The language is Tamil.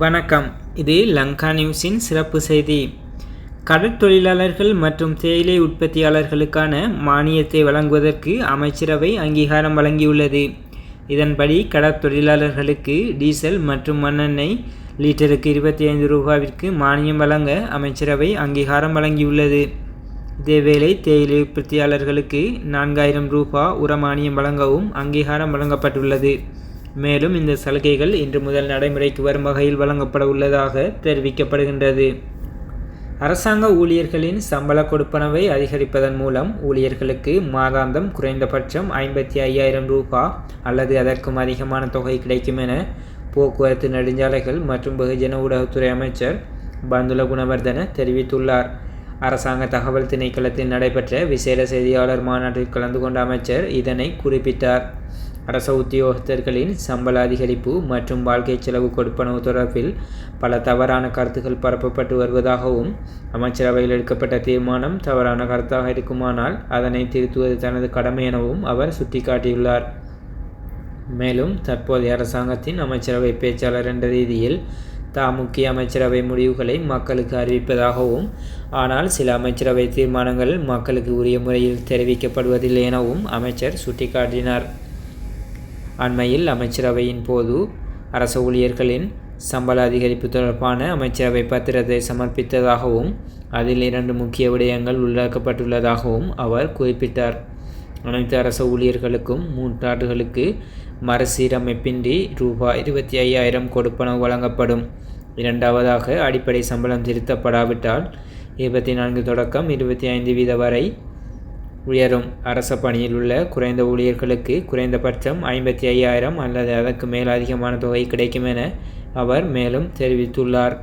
வணக்கம். இது லங்கா நியூஸின் சிறப்பு செய்தி. கடற்தொழிலாளர்கள் மற்றும் தேயிலை உற்பத்தியாளர்களுக்கான மானியத்தை வழங்குவதற்கு அமைச்சரவை அங்கீகாரம் வழங்கியுள்ளது. இதன்படி கடற்தொழிலாளர்களுக்கு டீசல் மற்றும் மண்ணெண்ணெய் லிட்டருக்கு இருபத்தி ஐந்து ரூபாவிற்கு மானியம் வழங்க அமைச்சரவை அங்கீகாரம் வழங்கியுள்ளது. இதேவேளை தேயிலை உற்பத்தியாளர்களுக்கு நான்காயிரம் ரூபா உரமானியம் வழங்கவும் அங்கீகாரம் வழங்கப்பட்டுள்ளது. மேலும் இந்த சலுகைகள் இன்று முதல் நடைமுறைக்கு வரும் வகையில் வழங்கப்பட உள்ளதாக தெரிவிக்கப்படுகின்றது. அரசாங்க ஊழியர்களின் சம்பள கொடுப்பனவை அதிகரிப்பதன் மூலம் ஊழியர்களுக்கு மாதாந்தம் குறைந்தபட்சம் ஐம்பத்தி ஐயாயிரம் ரூபா அல்லது அதற்கும் அதிகமான தொகை கிடைக்கும் என போக்குவரத்து நெடுஞ்சாலைகள் மற்றும் வெகுஜன ஊடகத்துறை அமைச்சர் பந்துல குணவர்தன தெரிவித்துள்ளார். அரசாங்க தகவல் திணைக்களத்தில் நடைபெற்ற விசேட செய்தியாளர் மாநாட்டில் கலந்து கொண்ட அமைச்சர் இதனை குறிப்பிட்டார். அரச உத்தியோகத்தர்களின் சம்பள அதிகரிப்பு மற்றும் வாழ்க்கை செலவு கொடுப்பனவு தொடர்பில் பல தவறான கருத்துக்கள் பரப்பப்பட்டு வருவதாகவும் அமைச்சரவையில் எடுக்கப்பட்ட தீர்மானம் தவறான கருத்தாக இருக்குமானால் அதனை திருத்துவது தனது கடமை எனவும் அவர் சுட்டிக்காட்டியுள்ளார். மேலும் தற்போதைய அரசாங்கத்தின் அமைச்சரவை பேச்சாளர் என்ற ரீதியில் தாம் முக்கிய அமைச்சரவை முடிவுகளை மக்களுக்கு அறிவிப்பதாகவும் ஆனால் சில அமைச்சரவை தீர்மானங்கள் மக்களுக்கு உரிய முறையில் தெரிவிக்கப்படுவதில்லை எனவும் அமைச்சர் சுட்டிக்காட்டினார். அண்மையில் அமைச்சரவையின் போது அரச ஊழியர்களின் சம்பள அதிகரிப்பு தொடர்பான அமைச்சரவை பத்திரத்தை சமர்ப்பித்ததாகவும் அதில் இரண்டு முக்கிய விடயங்கள் உள்ளடக்கப்பட்டுள்ளதாகவும் அவர் குறிப்பிட்டார். அனைத்து அரச ஊழியர்களுக்கும் மூன்றாண்டுகளுக்கு மறுசீரமைப்பின்றி ரூபாய் இருபத்தி ஐயாயிரம் கொடுப்பனவு வழங்கப்படும். இரண்டாவதாக அடிப்படை சம்பளம் திருத்தப்படாவிட்டால் இருபத்தி நான்கு தொடக்கம் இருபத்தி ஐந்து வீத வரை உயரும். அரச பணியில் உள்ள குறைந்த ஊழியர்களுக்கு குறைந்தபட்சம் ஐம்பத்தி ஐயாயிரம் அல்லது அதற்கு மேல் அதிகமான தொகை கிடைக்கும் என அவர் மேலும் தெரிவித்துள்ளார்.